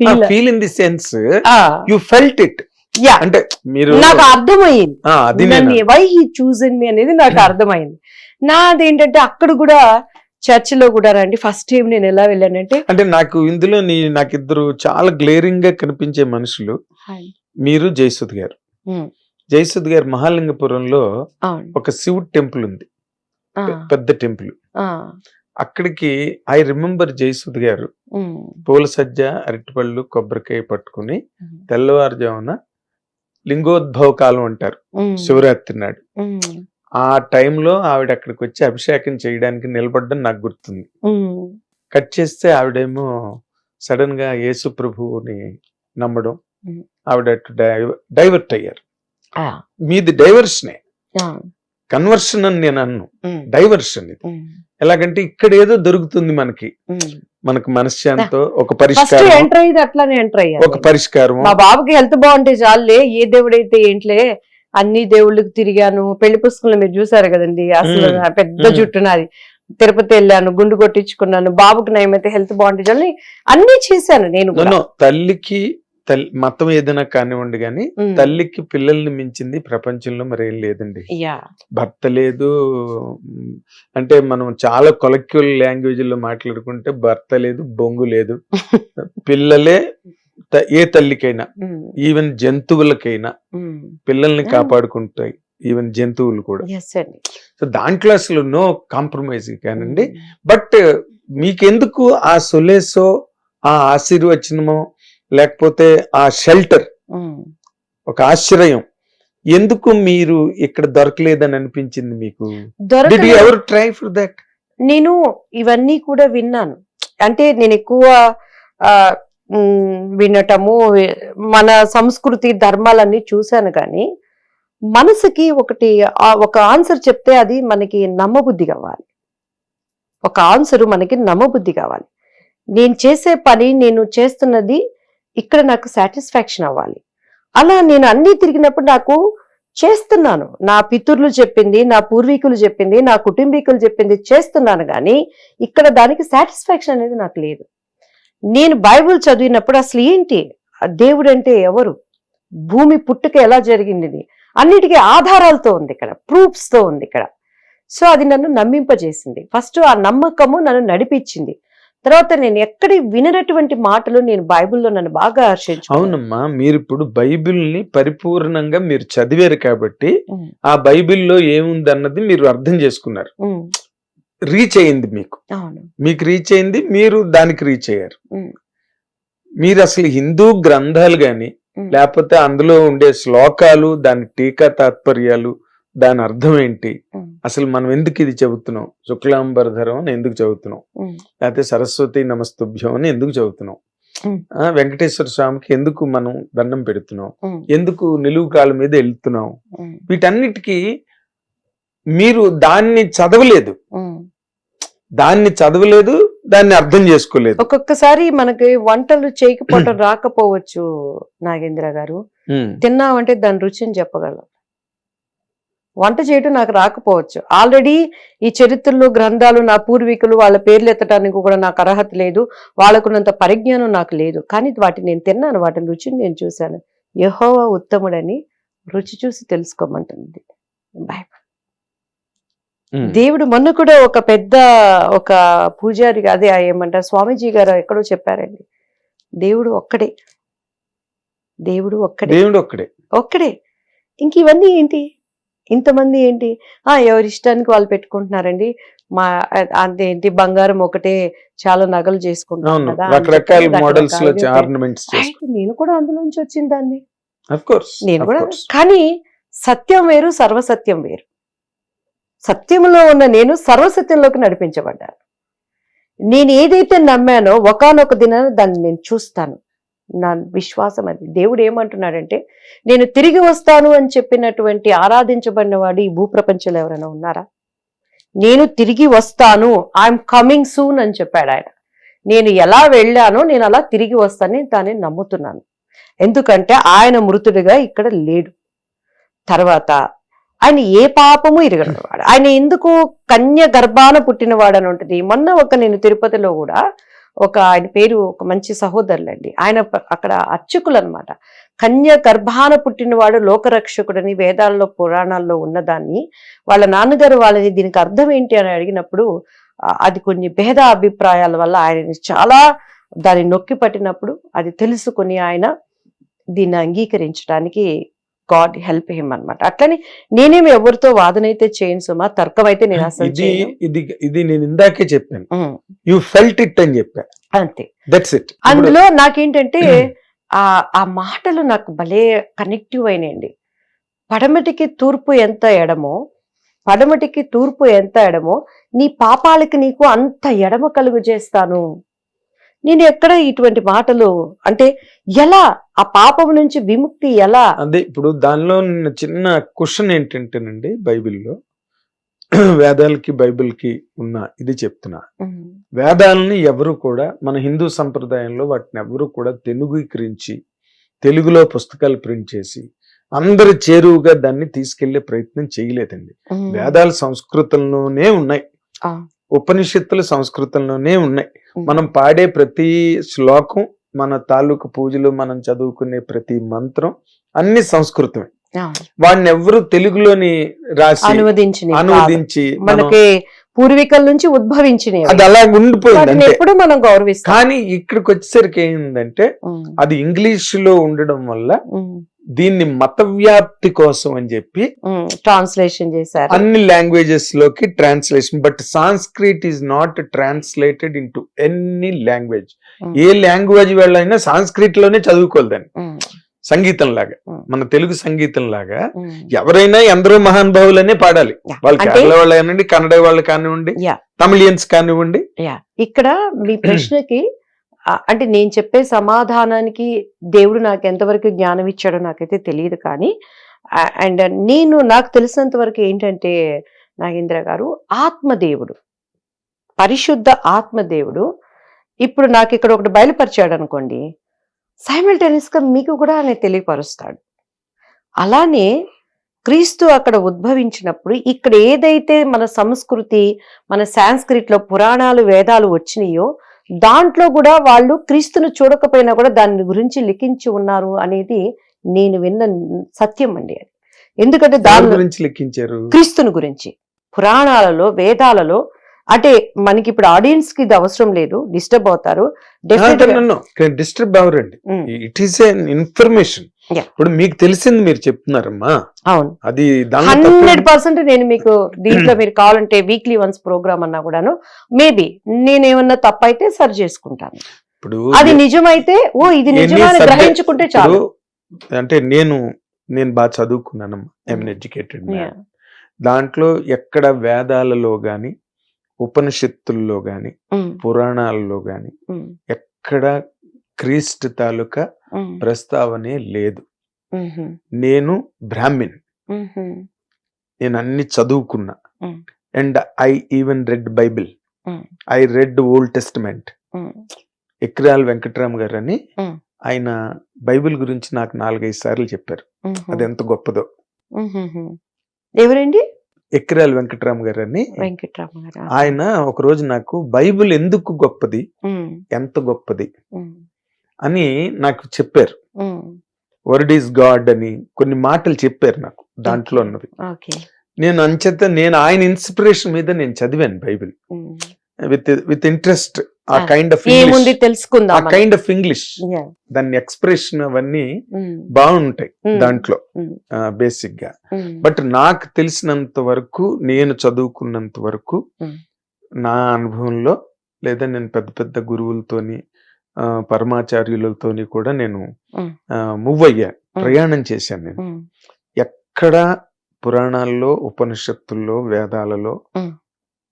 Feel feel in the sense you felt it yeah అంటే మీరు నాకు అర్థమైంది. వై హీ చూజ్ మీ అనేది నాకు Hmm. అర్థమైంది. నాదేంటంటే అక్కడ కూడా చర్చిలో కూడా రండి ఫస్ట్ టైం నేను ఎలా వెళ్ళానంటే అంటే నాకు ఇందులో నాకు ఇద్దరు చాలా గ్లేరింగ్గా కనిపించే మనుషులు మీరు జయసుద్ గారు. Hmm. జయసుద్ గారు మహాలింగపురంలో ఒక శివుడు టెంపుల్ ఉంది. పెద్ద టెంపుల్. అక్కడికి ఐ రిమెంబర్ జయసుద్ గారు. పూల సజ్జ అరటిపళ్ళు కొబ్బరికాయ పట్టుకుని తెల్లవారుజామున లింగోద్భవ కాలం అంటారు. శివరాత్రి నాడు. ఆ టైంలో ఆవిడ అక్కడికి వచ్చి అభిషేకం చేయడానికి నిలబడ్డం నాకు గుర్తుంది. కట్ చేస్తే ఆవిడేమో సడన్గా యేసు ప్రభువుని నమ్మడం. ఆవిడ డైవర్ట్ అయ్యారు. మీది డైవర్షనే. కన్వర్షన్ అని నేను అన్ను. డైవర్షన్ ఇది. ఎలాగంటే ఇక్కడ ఏదో దొరుకుతుంది మనకి. మనకు మనశ్శాంతితో ఒక పరిష్కారం ఎంటర్ అయ్యేది అట్లానే ఎంటర్ ఒక అయ్యాను పరిష్కారం మా బాబుకి హెల్త్ బాగుంటే చాలులే ఏ దేవుడైతే ఏంట్లే అన్ని దేవుళ్ళకి తిరిగాను. పెళ్ళి పుస్తకంలో మీరు చూసారు కదండి అసలు పెద్ద. జుట్టు నాది. తిరుపతి వెళ్ళాను గుండు కొట్టించుకున్నాను. బాబుకి నయమైతే హెల్త్ బాగుంటే చాలు అన్ని చేశాను నేను తల్లికి తల్లి మతం ఏదైనా కానివ్వండి కానీ. తల్లికి పిల్లల్ని మించింది ప్రపంచంలో మరేం లేదండి భర్త లేదు అంటే మనం చాలా కొలక్యువల్ లాంగ్వేజ్లో మాట్లాడుకుంటే భర్త లేదు బొంగు లేదు పిల్లలే ఏ తల్లికైనా. ఈవెన్ జంతువులకైనా. పిల్లల్ని. కాపాడుకుంటాయి ఈవెన్ జంతువులు కూడా సో దాంట్లో అసలు నో కాంప్రమైజ్ కానండి బట్ మీకెందుకు ఆ సొలేసో ఆ ఆశీర్వచనమో లేకపోతే ఆ షెల్టర్. ఒక ఆశ్రయం ఎందుకు మీరు ఇక్కడ దొరకలేదని అనిపించింది మీకు? ఎవర్ ట్రై ఫర్ దట్ నేను ఇవన్నీ కూడా విన్నాను. అంటే నేను ఎక్కువ వినటము మన సంస్కృతి ధర్మాలన్నీ చూశాను కానీ మనసుకి ఒకటి ఒక ఆన్సర్ చెప్తే అది మనకి నమ్మబుద్ధి కావాలి. ఒక ఆన్సర్ మనకి నమ్మబుద్ధి కావాలి. నేను చేసే పని నేను చేస్తున్నది ఇక్కడ నాకు సాటిస్ఫాక్షన్ అవ్వాలి. అలా నేను అన్ని తిరిగినప్పుడు నాకు చేస్తున్నాను. నా పితరులు చెప్పింది నా పూర్వీకులు చెప్పింది నా కుటుంబీకులు చెప్పింది చేస్తున్నాను కానీ ఇక్కడ దానికి సాటిస్ఫాక్షన్ అనేది నాకు లేదు. నేను బైబిల్ చదివినప్పుడు అసలు ఏంటి? ఆ దేవుడు అంటే ఎవరు? భూమి పుట్టుక ఎలా జరిగింది? అన్నిటికీ ఆధారాలతో ఉంది ఇక్కడ ప్రూఫ్స్తో ఉంది ఇక్కడ. సో అది నన్ను నమ్మింపజేసింది. ఫస్ట్ ఆ నమ్మకము నన్ను నడిపించింది. తర్వాత నేను ఎక్కడి విననటువంటి మాటలు నేను బైబిల్లో నన్ను బాగా హర్షించు అవునమ్మా మీరు ఇప్పుడు బైబిల్ని పరిపూర్ణంగా మీరు చదివారు కాబట్టి ఆ బైబిల్లో ఏముంది అన్నది మీరు అర్థం చేసుకున్నారు. రీచ్ అయింది మీకు. మీకు రీచ్ అయింది మీరు దానికి రీచ్ అయ్యారు. మీరు అసలు హిందూ గ్రంథాలు గాని. లేకపోతే అందులో ఉండే శ్లోకాలు దాని టీకా తాత్పర్యాలు దాని అర్థం ఏంటి. అసలు మనం ఎందుకు ఇది చెబుతున్నాం? శుక్లాంబరధరం అని ఎందుకు చదువుతున్నాం. లేకపోతే సరస్వతి నమస్తుభ్యం అని ఎందుకు చదువుతున్నాం వెంకటేశ్వర స్వామికి ఎందుకు మనం దండం పెడుతున్నాం. ఎందుకు నిలువు కాళ్ళ మీద వెళ్తున్నాం. వీటన్నిటికీ మీరు దాన్ని చదవలేదు. దాన్ని చదవలేదు దాన్ని అర్థం చేసుకోలేదు. ఒక్కొక్కసారి మనకి వంటలు చేయకపోవటం రాకపోవచ్చు నాగేంద్ర గారు. తిన్నామంటే దాని రుచిని చెప్పగలం. వంట చేయటం నాకు రాకపోవచ్చు. ఆల్రెడీ ఈ చరిత్రలు గ్రంథాలు నా పూర్వీకులు వాళ్ళ పేర్లు ఎత్తడానికి కూడా నాకు అర్హత లేదు. వాళ్ళకున్నంత పరిజ్ఞానం నాకు లేదు. కానీ వాటిని నేను తిన్నాను వాటి రుచిని నేను చూశాను. యహోవా ఉత్తముడని రుచి చూసి తెలుసుకోమంటుంది. బైబిల్ ఉమ్, దేవుడు మొన్న కూడా ఒక పెద్ద ఒక పూజారి అదే ఏమంటారు స్వామీజీ గారు ఎక్కడో చెప్పారండి. దేవుడు ఒక్కడే. దేవుడు ఒక్కడే. దేవుడు ఒక్కడే. ఒక్కడే. ఇంక ఇవన్నీ ఏంటి? ఇంతమంది ఏంటి? ఆ ఎవరి ఇష్టానికి వాళ్ళు పెట్టుకుంటున్నారండి. మా అదేంటి బంగారం ఒకటే చాలా నగలు చేసుకుంటారు అవును. కదా. నేను కూడా అందులోంచి వచ్చిన దాన్ని. నేను కూడా కానీ సత్యం వేరు సర్వసత్యం వేరు. సత్యంలో ఉన్న నేను సర్వసత్యంలోకి నడిపించబడ్డాను. నేను ఏదైతే నమ్మానో ఒకానొక దినాన దాన్ని నేను చూస్తాను. నా విశ్వాసం అది. దేవుడు ఏమంటున్నాడంటే నేను తిరిగి వస్తాను అని చెప్పినటువంటి ఆరాధించబడిన వాడు ఈ భూప్రపంచంలో ఎవరైనా ఉన్నారా? నేను తిరిగి వస్తాను. ఐఎమ్ కమింగ్ సూన్ అని చెప్పాడు ఆయన. నేను ఎలా వెళ్ళానో నేను అలా తిరిగి వస్తానని దాన్ని నమ్ముతున్నాను. ఎందుకంటే ఆయన మృతుడిగా ఇక్కడ లేడు. తర్వాత ఆయన ఏ పాపము ఇరగనవాడు ఆయన ఎందుకు కన్య గర్భాన పుట్టినవాడని ఉంటుంది. మొన్న ఒక నేను తిరుపతిలో కూడా ఒక ఆయన పేరు ఒక మంచి సహోదరులండి. ఆయన అక్కడ అర్చకులు అనమాట కన్య గర్భాన పుట్టినవాడు లోకరక్షకుడని వేదాల్లో పురాణాల్లో ఉన్నదాన్ని వాళ్ళ నాన్నగారు వాళ్ళని దీనికి అర్థం ఏంటి అని అడిగినప్పుడు అది కొన్ని భేద అభిప్రాయాల వల్ల ఆయన చాలా దాన్ని నొక్కి పట్టినప్పుడు అది తెలుసుకుని ఆయన దీన్ని అంగీకరించడానికి గాడ్ హెల్ప్ హిమ్ అన్నమాట. అట్లని నేనేమి ఎవరితో వాదన అయితే చేయను సుమా తర్కం అయితే నేను అసలు ఇది ఇది ఇది నేను ఇందాకే చెప్పాను. యూ ఫెల్ట్ ఇట్ అని చెప్పా. అంతే. దట్స్ ఇట్ అందులో నాకేంటంటే ఆ ఆ మాటలు నాకు భలే కనెక్టివ్ అయినాయండి. పడమటికి తూర్పు ఎంత ఎడమో పడమటికి తూర్పు ఎంత ఎడమో నీ పాపాలకి నీకు అంత ఎడమ కలుగు చేస్తాను. నేను ఎక్కడ ఇటువంటి మాటలు అంటే ఎలా ఆ పాపం నుంచి విముక్తి ఎలా? అదే ఇప్పుడు దానిలో చిన్న క్వశ్చన్ ఏంటంటేనండి బైబిల్లో వేదాలకి బైబిల్కి ఉన్న ఇది చెప్తున్నా. వేదాలని ఎవరు కూడా మన హిందూ సంప్రదాయంలో వాటిని ఎవరు కూడా తెలుగుకరించి తెలుగులో పుస్తకాలు ప్రింట్ చేసి అందరు చేరువుగా దాన్ని తీసుకెళ్ళే ప్రయత్నం చేయలేదండి. వేదాలు సంస్కృతంలోనే ఉన్నాయి. ఉపనిషత్తులు సంస్కృతంలోనే ఉన్నాయి. మనం పాడే ప్రతి శ్లోకం మన తాలూకు పూజలు మనం చదువుకునే ప్రతి మంత్రం అన్ని సంస్కృతమే. వాడిని ఎవరు తెలుగులోని రాసి. అనువదించి మనం- మనకి పూర్వీకుల నుంచి ఉద్భవించినవి. అది అలా ఉండిపోయింది ఎప్పుడు మనం గౌరవిస్తాం. కానీ ఇక్కడికి వచ్చేసరికి ఏంటంటే అది ఇంగ్లీష్లో ఉండడం వల్ల దీన్ని మత వ్యాప్తి కోసం అని చెప్పి ట్రాన్స్లేషన్ చేశారు. అన్ని లాంగ్వేజెస్లోకి translation but Sanskrit is not translated into any language A language వెళ్ళైనా సాంస్క్రిట్లోనే ఉమ్, సంగీతం లాగా. మన తెలుగు సంగీతం లాగా. ఎవరైనా ఎందరో మహానుభావులనే పాడాలి. వాళ్ళు కేరళ వాళ్ళు కానివ్వండి కన్నడ వాళ్ళు కానివ్వండి. తమిళియన్స్ కానివ్వండి. ఇక్కడ మీ ప్రశ్నకి అంటే నేను చెప్పే సమాధానానికి దేవుడు నాకు ఎంతవరకు జ్ఞానం ఇచ్చాడో నాకైతే తెలియదు కానీ అండ్ నేను నాకు తెలిసినంత వరకు ఏంటంటే నాగేంద్ర గారు ఆత్మదేవుడు పరిశుద్ధ ఆత్మదేవుడు ఇప్పుడు నాకు ఇక్కడ ఒకటి బయలుపరిచాడు అనుకోండి సైమిల్టేనియస్గా మీకు కూడా ఆయన తెలియపరుస్తాడు. అలానే క్రీస్తు అక్కడ ఉద్భవించినప్పుడు ఇక్కడ ఏదైతే మన సంస్కృతి మన సాంస్క్రిట్లో పురాణాలు వేదాలు వచ్చినాయో దాంట్లో కూడా వాళ్ళు క్రీస్తును చూడకపోయినా కూడా దాని గురించి లిఖించి ఉన్నారు అనేది నేను విన్న సత్యం అండి అది. ఎందుకంటే దాని గురించి లెక్కించారు క్రీస్తుని గురించి. పురాణాలలో వేదాలలో అంటే మనకి ఇప్పుడు ఆడియన్స్కి ఇది అవసరం లేదు డిస్టర్బ్ అవుతారు. డిస్టర్బ్ అవరండి ఇట్ ఈస్ ఎన్ ఇన్ఫర్మేషన్. ఇప్పుడు మీకు తెలిసింది మీరు చెప్తున్నారమ్మా. అవును. అది హండ్రెడ్ తప్పేం- పర్సెంట్ నేను మీకు దీంట్లో మీరు కావాలంటే వీక్లీ వన్స్ ప్రోగ్రామ్ అన్నా కూడాను మేబీ నేనేమన్నా తప్పైతే సరి చేసుకుంటాను. ఇప్పుడు అది నిజమైతే ఓ ఇది నిజమని గ్రహించుకుంటే చాలు. అంటే నేను నేను బాగా చదువుకున్నాను ఎమ్ ఎడ్యుకేటెడ్ Yeah. దాంట్లో ఎక్కడ వేదాలలో గాని ఉపనిషత్తుల్లో గాని పురాణాలలో గాని ఎక్కడ క్రీస్తు తాలూకా ప్రస్తావనే లేదు. నేను బ్రాహ్మిన్. నేను అన్ని చదువుకున్నా. And I even read Bible. I read Old Testament. ఎక్రాల్ Venkatram గారు అని. ఆయన బైబిల్ గురించి నాకు నాలుగైదు సార్లు చెప్పారు. అది ఎంత గొప్పదో. ఎవరండి? ఎక్రాల్ వెంకట్రామ్ గారు? అని ఆయన ఒక రోజు నాకు బైబిల్ ఎందుకు గొప్పది? ఎంత గొప్పది? అని నాకు చెప్పారు. వర్డ్ ఈస్ గాడ్ అని కొన్ని మాటలు చెప్పారు నాకు దాంట్లో ఓకే. నేను అంచేత నేను ఆయన ఇన్స్పిరేషన్ మీద నేను చదివాను బైబిల్. With with interest. ఆ కైండ్ ఆఫ్ ఏముంది ఆ తెలుసుకుందాం మనం. Kind of English. దాని ఎక్స్ప్రెషన్ అవన్నీ ఉమ్, బాగుంటాయి ఉమ్, దాంట్లో. బేసిక్గా. ఉమ్, బట్ నాకు తెలిసినంత వరకు నేను చదువుకున్నంత వరకు. నా అనుభవంలో లేదా నేను పెద్ద పెద్ద గురువులతోని ఆ, పరమాచార్యులతోని కూడా నేను. మూవ్ అయ్యా. ప్రయాణం చేశాను నేను. ఎక్కడ పురాణాల్లో ఉపనిషత్తుల్లో వేదాలలో.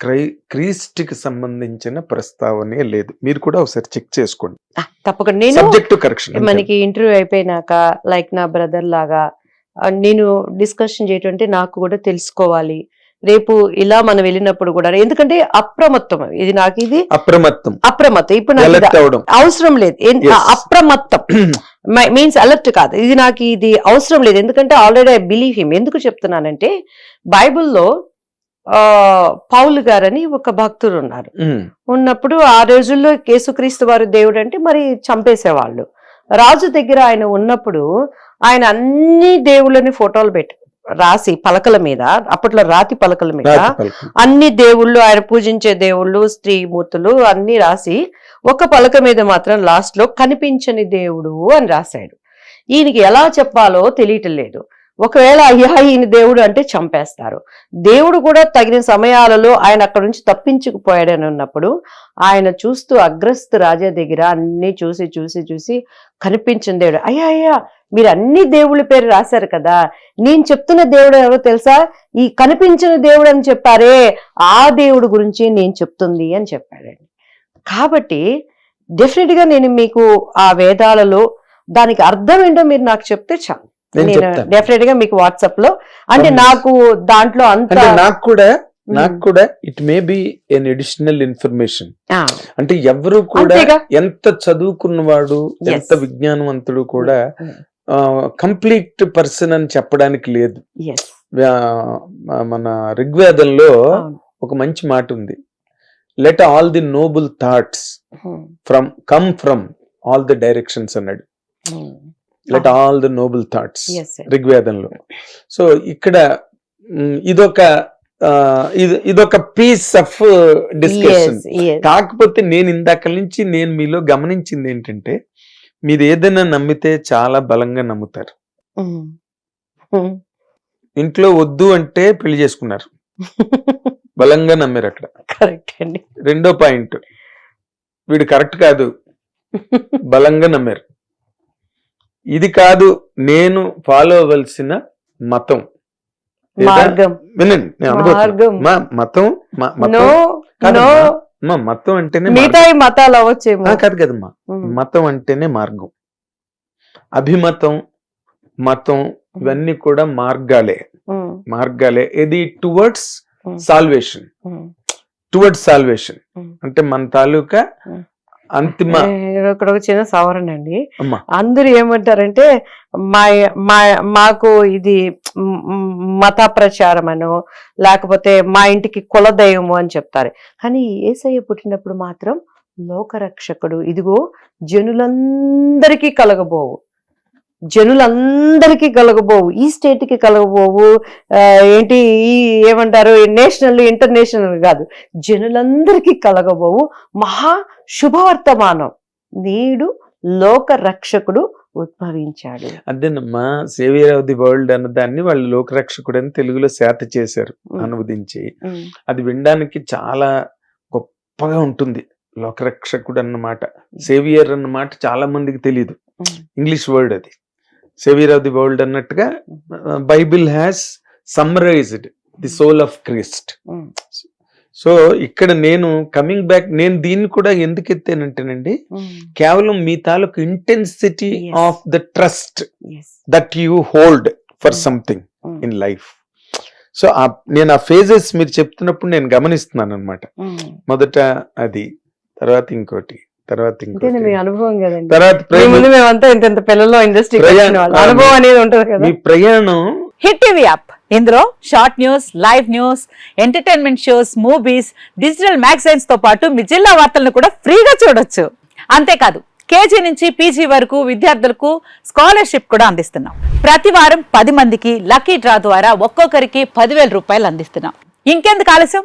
క్రై క్రీస్తుకి సంబంధించిన ప్రస్తావనే లేదు. మీరు కూడా ఒకసారి చెక్ చేసుకోండి. తప్పకుండా. నేను సబ్జెక్ట్ కరెక్షన్ మనకి ఇంటర్వ్యూ అయిపోయినాక లైక్ నా బ్రదర్ లాగా నేను డిస్కషన్ చేయటం అంటే నాకు కూడా తెలుసుకోవాలి. రేపు ఇలా మనం వెళ్ళినప్పుడు కూడా ఎందుకంటే అప్రమత్తం. ఇది నాకు ఇది అప్రమత్తం. అప్రమత్తం. ఇప్పుడు అవసరం లేదు. అప్రమత్తం. మీన్స్ అలర్ట్ కాదు. ఇది నాకు ఇది అవసరం లేదు. ఎందుకంటే ఆల్రెడీ ఐ బిలీవ్ హిమ్ ఎందుకు చెప్తున్నానంటే బైబిల్లో పౌలు గారని ఒక భక్తుడు ఉన్నారు. ఉన్నప్పుడు ఆ రోజుల్లో యేసుక్రీస్తు వారు దేవుడు అంటే మరి చంపేసేవాళ్ళు. రాజు దగ్గర ఆయన ఉన్నప్పుడు ఆయన అన్ని దేవుళ్ళని ఫోటోలు పెట్టి రాసి పలకల మీద అప్పట్లో రాతి పలకల మీద. అన్ని దేవుళ్ళు ఆయన పూజించే దేవుళ్ళు స్త్రీమూర్తులు అన్ని రాసి ఒక పలక మీద మాత్రం లాస్ట్లో కనిపించని దేవుడు అని రాశాడు. ఈయనకి ఎలా చెప్పాలో తెలియటం లేదు. ఒకవేళ అయ్యా ఈయన దేవుడు అంటే చంపేస్తారు. దేవుడు కూడా తగిన సమయాలలో ఆయన అక్కడ నుంచి తప్పించుకుపోయాడని ఉన్నప్పుడు ఆయన చూస్తూ అగ్రస్తు రాజా దగ్గర అన్నీ చూసి చూసి చూసి కనిపించిన దేవుడు. అయ్యా అయ్యా మీరు అన్ని దేవుళ్ళ పేరు రాశారు కదా. నేను చెప్తున్న దేవుడు ఎవరో తెలుసా? ఈ కనిపించిన దేవుడు అని చెప్పారే. ఆ దేవుడు గురించి నేను చెప్తుంది అని చెప్పాడండి. కాబట్టి డెఫినెట్గా నేను మీకు ఆ వేదాలలో దానికి అర్థం ఏంటో మీరు నాకు చెప్తే చాలు. నేను డెఫినెట్గా మీకు వాట్సాప్లో. అంటే. నాకు దాంట్లో అంత నాకు కూడా ఉమ్, నాకు కూడా it may be an additional information అంటే ఎవరు కూడా. ఎంత చదువుకున్నవాడు. ఎంత విజ్ఞానవంతుడు కూడా కంప్లీట్ పర్సన్ అని చెప్పడానికి లేదు. మన ఋగ్వేదంలో. ఒక మంచి మాట ఉంది. Let all the noble thoughts from come from all the directions అన్నాడు. ఉమ్, let all the noble thoughts. ఋగ్వేదంలో. సో ఇక్కడ ఇదొక ఇది ఇదొక పీస్ ఆఫ్ డిస్కషన్. కాకపోతే నేను ఇందాక నుంచి నేను మీలో గమనించింది ఏంటంటే మీరు ఏదైనా నమ్మితే చాలా బలంగా నమ్ముతారు. ఇంట్లో వద్దు అంటే పెళ్ళి చేసుకున్నారు. బలంగా నమ్మారు అక్కడ. కరెక్ట్ అండి. రెండో పాయింట్ వీడు కరెక్ట్ కాదు. బలంగా నమ్మారు. ఇది కాదు నేను ఫాలో అవ్వాల్సిన మతం వినండి మతం మతం అంటేనే మతాలు అవ్వచ్చేమో. కాదు కదమ్మా. మతం అంటేనే మార్గం. అభిమతం మతం ఇవన్నీ కూడా మార్గాలే. మార్గాలే. ఇది టువర్డ్స్ సాల్వేషన్. Towards salvation. అంటే మన తాలూకా. అంతిమ ఇక్కడ ఒక చిన్న సవరణ అండి. అందరూ ఏమంటారంటే మా మా మాకు ఇది మత ప్రచారం అనో లేకపోతే మా ఇంటికి కులదైవము అని చెప్తారు. కానీ ఏసయ్య పుట్టినప్పుడు మాత్రం లోకరక్షకుడు. ఇదిగో జనులందరికీ కలగబోవు. జనులందరికీ కలగబోవు. ఈ స్టేట్కి కలగబోవు. ఏంటి ఈ ఏమంటారు? నేషనల్ ఇంటర్నేషనల్ కాదు. జనులందరికీ కలగబోవు. మహా శుభవర్తమానం. నేడు లోక రక్షకుడు ఉద్భవించాడు. అదేనమ్మా సేవియర్ ఆఫ్ ది వరల్డ్ అన్న దాన్ని వాళ్ళు లోకరక్షకుడు అని తెలుగులో శాత చేశారు అనువదించి. అది వినడానికి చాలా గొప్పగా ఉంటుంది. లోకరక్షకుడు అన్నమాట సేవియర్ అన్నమాట చాలా మందికి తెలియదు ఇంగ్లీష్ వర్డ్ అది. సేవియర్ ఆఫ్ ది వరల్డ్ అన్నట్టుగా Bible has summarised the soul of Christ so ఇక్కడ నేను కమింగ్ బ్యాక్ నేను దీన్ని కూడా ఎందుకు ఎత్తానంటేనండి ఉమ్, కేవలం మీ తాలూకు intensity. Of the trust that you hold for. Something in life so నేను ఆ ఫేజెస్ మీరు చెప్తున్నప్పుడు నేను గమనిస్తున్నాను అనమాట ఉమ్. మొదట అది తర్వాత ఇంకోటి. తర్వాత మీ అనుభవం కదండి. తర్వాత ముందు మేమంతా ఇంత ఇంత పిల్లల్లో ఆ, అనుభవం అనేది ఉంటుంది కదా. మీ ప్రయాణం హిట్ టీవీ యాప్. ఇందులో short news live news entertainment shows movies digital మ్యాగజైన్స్తో పాటు మీ జిల్లా వార్తలను కూడా ఫ్రీగా చూడొచ్చు. అంతేకాదు కేజీ నుంచి పీజీ వరకు విద్యార్థులకు స్కాలర్షిప్ కూడా అందిస్తున్నాం. ప్రతి వారం పది మందికి లక్కీ డ్రా ద్వారా ఒక్కొక్కరికి పదివేల రూపాయలు అందిస్తున్నాం. ఇంకెందుకు ఆలస్యం?